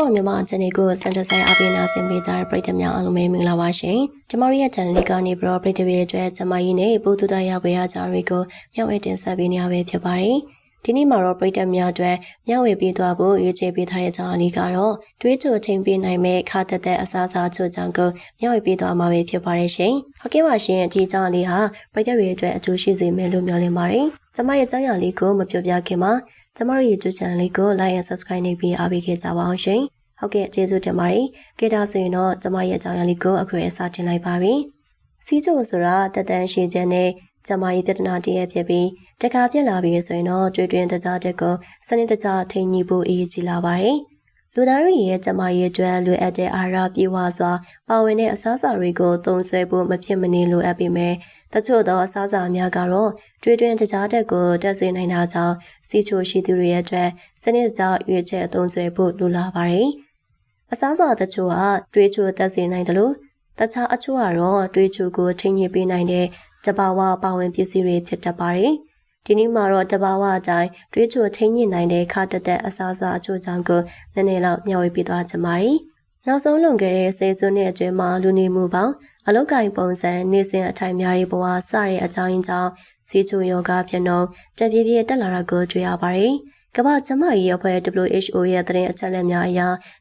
for မြန်မာ channel ကိုစန်တဆိုင်အပေးနာဆင်ပေးကြတဲ့ပရိသတ်များအားလုံးပဲမင်္ဂလာပါရှင်။ကျမတို့ရဲ့ channel လေးကနေပြီးတော့ပရိသတ်ရဲ့အတွက်ကျမကြီးနဲ့ပို့တူတရဝေရကြတွေကိုမျှဝေတင်ဆက်ပေးနေရပဲဖြစ်ပါတယ်။ဒီနေ့မှာတော့ပရိသတ်များအတွက်မျှဝေပေးသွားဖို့ရွေးချယ်ပေးထားတဲ့ကြောင်းအလေးကတော့တွေးချိုချိန်ပေးနိုင်မဲ့ခါတက်တဲ့အစားအစာချို့ကြောင့်ကိုမျှဝေပေးသွားမှာပဲဖြစ်ပါတယ်ရှင်။ဟုတ်ကဲ့ပါရှင်ဒီကြောင်းအလေးဟာပရိသတ်ရဲ့အတွက်အကျိုးရှိစေမယ်လို့မျှော်လင့်ပါတယ်။ကျမရဲ့ကြောင်းရလေးကိုမပြောပြခင်မှာ ကျမတို့ရဲ့ YouTube channel လေးကို like and subscribe နေပြီးအားပေးခဲ့ကြပါအောင်ရှင်။ဟုတ်ကဲ့ကျေးဇူးတင်ပါတယ်။ကြည့်ဒါဆိုရင်တော့ကျမရဲ့အကြောင်းအရာလေးကိုအခုအစတင်လိုက်ပါပြီ။စီးချိုဆိုတာတက်တန်းရှည်ခြင်းနဲ့ကျမရဲ့ပြဿနာတည်းရဲ့ဖြစ်ပြီးတခါပြက်လာပြီဆိုရင်တော့တွေ့တွင်တကြားတက်ကိုစနစ်တကျထိန်ညီဖို့အရေးကြီးလာပါတယ်။လူသားတွေရဲ့ကျမရဲ့အတွက်လိုအပ်တဲ့အာဟာရပြေဝစွာပါဝင်တဲ့အစားအစာတွေကိုသုံးစွဲဖို့မဖြစ်မနေလိုအပ်ပေမဲ့တချို့သောအစားအစာများကတော့ တွေ့တွင်တကြားတက်ကိုတက်စေနိုင်တာကြောင့်စီချိုရှိသူတွေရဲ့အတွက်စနစ်တကျရွေးချက်သုံးစွဲဖို့လိုလာပါတယ်။အစားအစာတချို့ကတွေးချိုတက်စေနိုင်တယ်လို့တခြားအချို့ကတော့တွေးချိုကိုထိန်းညစ်ပေးနိုင်တဲ့တဘာဝပါဝင်ပစ္စည်းတွေဖြစ်တတ်ပါတယ်။ဒီနေ့မှာတော့တဘာဝအတိုင်းတွေးချိုထိန်းညစ်နိုင်တဲ့ခါတက်တဲ့အစားအစာအချို့ကြောင့်ကိုနည်းနည်းလောက်မျှဝေပေးသွားချင်ပါတယ်။ နောက်ဆုံးလွန်ခဲ့တဲ့စေစုနှစ်အတွင်းမှာလူနေမှုပေါင်းအလုတ်ကင်ပုံစံနေစဉ်အထိုင်များရေးဘဝစတဲ့အကြောင်းရင်းကြောင့်စီချိုယောဂဖြစ်နှုံတပြည့်ပြည့်တက်လာတာကိုတွေ့ရပါတယ်။ကမ္ဘာ့ကျန်းမာရေးအဖွဲ့ WHO ရဲ့သတင်းအချက်အလက်များအရ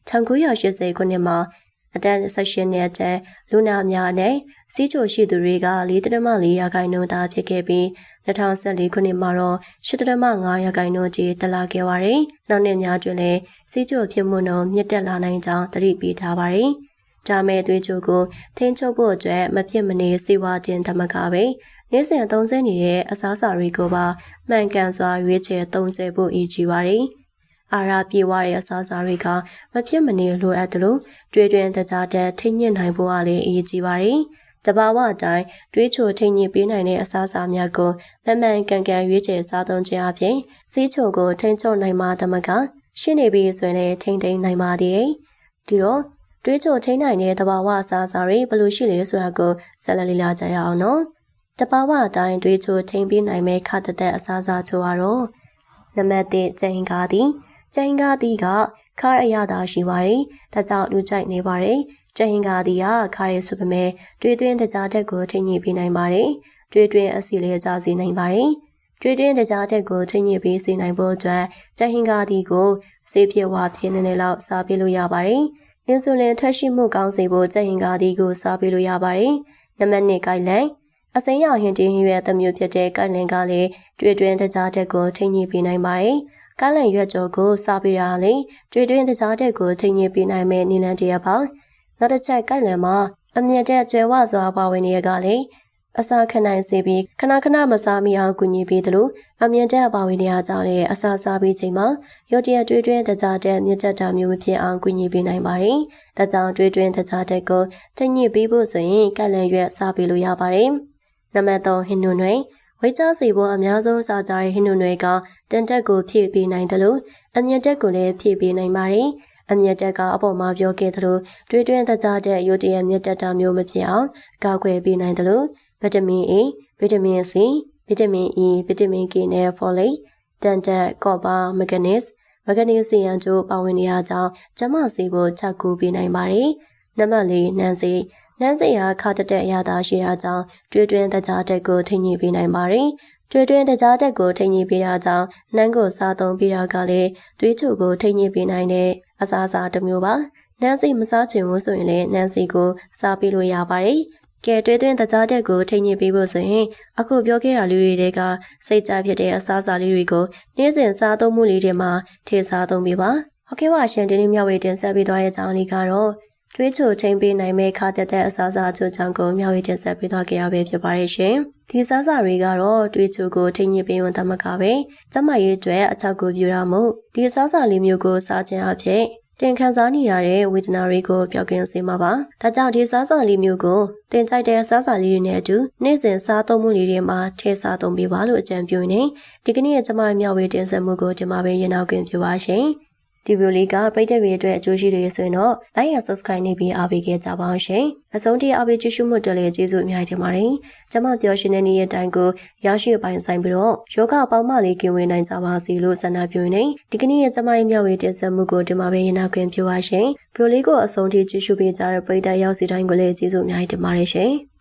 1980ခုနှစ်မှာ အတန်း16နှစ်တဲ့လူနာများနဲ့စီးချိုရှိသူတွေက4.4ရာခိုင်နှုန်းသာဖြစ်ခဲ့ပြီး2014ခုနှစ်မှာတော့8.5ရာခိုင်နှုန်းကြီးတက်လာခဲ့ပါတယ်။နောက်နှစ်များတွင်လည်းစီးချိုဖြစ်မှုနှုန်းမြင့်တက်လာနိုင်ကြောင်းသတိပေးထားပါတယ်။ဒါမဲ့သွေးချိုကိုထိန်းချုပ်ဖို့အတွက်မဖြစ်မနေစေဝါခြင်းဓမ္မကပဲနေ့စဉ်သုံးဆနေတဲ့အစားအစာတွေကိုပါမှန်ကန်စွာရွေးချယ်သုံးဆဖို့အရေးကြီးပါတယ်။ အာရာပြေဝတဲ့အစားအစာတွေကမဖြစ်မနေလိုအပ်တယ်လို့တွေးတွင်တကြားတဲ့ထိညှင့်နိုင်ဖို့ကလည်းအရေးကြီးပါတယ်။တဘာဝအတိုင်းတွေးချိုထိညှင့်ပေးနိုင်တဲ့အစားအစာများကိုမှန်မှန်ကန်ကန်ရွေးချယ်စားသုံးခြင်းအပြင်စီးချိုကိုထိန်းချုပ်နိုင်မှတမကရှင်းနေပြီဆိုရင်လည်းထိန်းသိမ်းနိုင်ပါသေးတယ်။ဒီတော့တွေးချိုထိန်းနိုင်တဲ့တဘာဝအစားအစာတွေဘယ်လိုရှိလဲဆိုတာကိုဆက်လက်လေ့လာကြရအောင်နော်။တဘာဝအတိုင်းတွေးချိုထိန်ပြီးနိုင်မဲ့ခတ်သက်အစားစားချိုကတော့နံပါတ်1ကျိန်ကားသည် ကျိန်ကားသည်ကခါရရတာရှိပါတယ်ဒါကြောင့်လူကြိုက်နေပါတယ်ကျိန်ကားသည်ကခါရဆိုပေမဲ့တွေးတွင်းတကြားတက်ကိုထိန်ညှိပြီးနိုင်ပါတယ်တွေးတွင်းအစီလေးကြစေနိုင်ပါတယ်ကျွေးတွင်းတကြားတက်ကိုထိညစ်ပေးစေနိုင်ဖို့အတွက်ကျဟင်ကာဒီကိုဆေးပြေဝဖြစ်နေနေလောက်စားပေးလို့ရပါတယ်။အင်ဆူလင်ထွက်ရှိမှုကောင်းစေဖို့ကျဟင်ကာဒီကိုစားပေးလို့ရပါတယ်။နံပါတ်1ကိုင်လန်အစိမ်းရောင်ဟင်တင်ဟင်းရွက်သမျိုးဖြစ်တဲ့ကိုင်လင်ကလည်းတွေ့တွင်တကြားတက်ကိုထိညှိပေးနိုင်ပါတယ်။ ကိုင်လင်ရွက်ကြော်ကိုစားပေးတာလေတွေ့တွင်တကြားတက်ကိုထိညှိပေးနိုင်မဲ့နီလန်တရပါ။နောက်တစ်ချက်ကိုင်လင်မှာအမြင့်တဲ့ကျွဲဝစွာပါဝင်နေရကလည်းအစာခနိုင်စေပြီးခဏခဏမစားမိအောင်ကူညီပေးသလိုအမြင့်တဲ့အပါဝင်နေရကြောင်းလည်းအစာစားပြီးချိန်မှာရုတ်တရက်တွေးတွင်းတကြားတဲ့မြင့်တက်တာမျိုးမဖြစ်အောင်ကူညီပေးနိုင်ပါတယ်။ဒါကြောင့်တွေးတွင်းတကြားတဲ့ကိုထိညှိပေးဖို့ဆိုရင်ကလန်ရွက်စားပေးလို့ရပါတယ်။နံပါတ်3ဟင်းနုနွေ ဝိချစီပေါ်အများဆုံးစားကြတဲ့ဟင်းနုနွေကတန်တက်ကိုဖြည့်ပေးနိုင်တယ်လို့အမြင့်တက်ကိုလည်းဖြည့်ပေးနိုင်ပါတယ်အမြင့်တက်ကအပေါ်မှာပြောခဲ့သလိုတွေးတွင်းတကြားတဲ့ရုတ်တရက်မြင့်တက်တာမျိုးမဖြစ်အောင်ကာကွယ်ပေးနိုင်တယ်လို့ဗီတာမင် A ဗီတာမင် C ဗီတာမင် E ဗီတာမင် K နဲ့ folate တန်တက်ကော့ပါမဂနီစ်မဂနီဆီယမ်တို့ပါဝင်နေရကြောင်းကျမစီဖို့ချက်ကူပေးနိုင်ပါတယ်နံပါတ်၄နန်စီ နန်းစိတ်ဟာခါတတဲ့အရာသာရှိတာကြောင့်တွေးတွင်းတကြားတက်ကိုထိညှိပေးနိုင်ပါတယ်။တွေးတွင်းတကြားတက်ကိုထိညှိပေးတာကြောင့်နန်းကိုစားသုံးပြီးတော့ကလည်းသွေးချိုကိုထိညှိပေးနိုင်တဲ့အစားအစာတစ်မျိုးပါ။နန်းစိတ်မစားချင်ဘူးဆိုရင်လည်းနန်းစိတ်ကိုစားပေးလို့ရပါတယ်။ကဲတွေးသွင်းတကြားတက်ကိုထိညှိပေးဖို့ဆိုရင်အခုပြောခဲ့တာလူတွေတွေကစိတ်ကြဖြစ်တဲ့အစားအစာလေးတွေကိုနေ့စဉ်စားသုံးမှုလေးတွေမှာထည့်စားသုံးပေးပါ။ဟုတ်ကဲ့ပါရှင်ဒီနေ့မျှဝေတင်ဆက်ပေးသွားတဲ့အကြောင်းလေးကတော့ တွေးချိုချိန်ပေးနိုင်မဲ့ခါတက်တဲ့အစားအစာအချို့ကြောင့်ကိုမျှဝေတင်ဆက်ပေးသွားကြရပဲဖြစ်ပါတယ်ရှင်။ဒီစားစာတွေကတော့တွေးချိုကိုထိညစ်ပေးဝန်သမကပဲကျမရေးအတွက်အထောက်ကိုပြုရမို့ဒီစားစာလေးမျိုးကိုစားခြင်းအဖြစ်တင်ခံစားနေရတဲ့ဝေဒနာတွေကိုပျောက်ကင်းစေမှာပါ။ဒါကြောင့်ဒီစားစာလေးမျိုးကိုတင်ကြိုက်တဲ့စားစာလေးတွေနဲ့အတူနေ့စဉ်စားသုံးမှုလေးတွေမှာထည့်စားသုံးပေးပါလို့အကြံပြုနေဒီကနေ့ကျမမျှဝေတင်ဆက်မှုကိုဒီမှာပဲရင်နောက်ခင်ပြပါရှင်။ ဒီဗီဒီယိုလေးကပရိသတ်တွေအတွက်အကျိုးရှိတွေဆိုရင်တော့ like and subscribe နေပြီးအားပေးခဲ့ကြပါအောင်ရှင်။အဆုံးထိအားပေးကြည့်ရှုမှုတက်လေကျေးဇူးအများကြီးတင်ပါတယ်။ကျွန်မပြောရှင်တဲ့နေ့ရက်တိုင်းကိုရရှိအပိုင်းဆိုင်ပြီးတော့ယောဂအပေါင်းမလေးကင်ဝေးနိုင်ကြပါစေလို့ဆန္ဒပြုနေဒီကနေ့ရဲ့ကျွန်မရဲ့မျှဝေတင်ဆက်မှုကိုဒီမှာပဲရနာခွင့်ပြုပါရှင်။ဗီဒီယိုလေးကိုအဆုံးထိကြည့်ရှုပေးကြတဲ့ပရိသတ်ရောက်စီတိုင်းကိုလည်းကျေးဇူးအများကြီးတင်ပါတယ်ရှင်။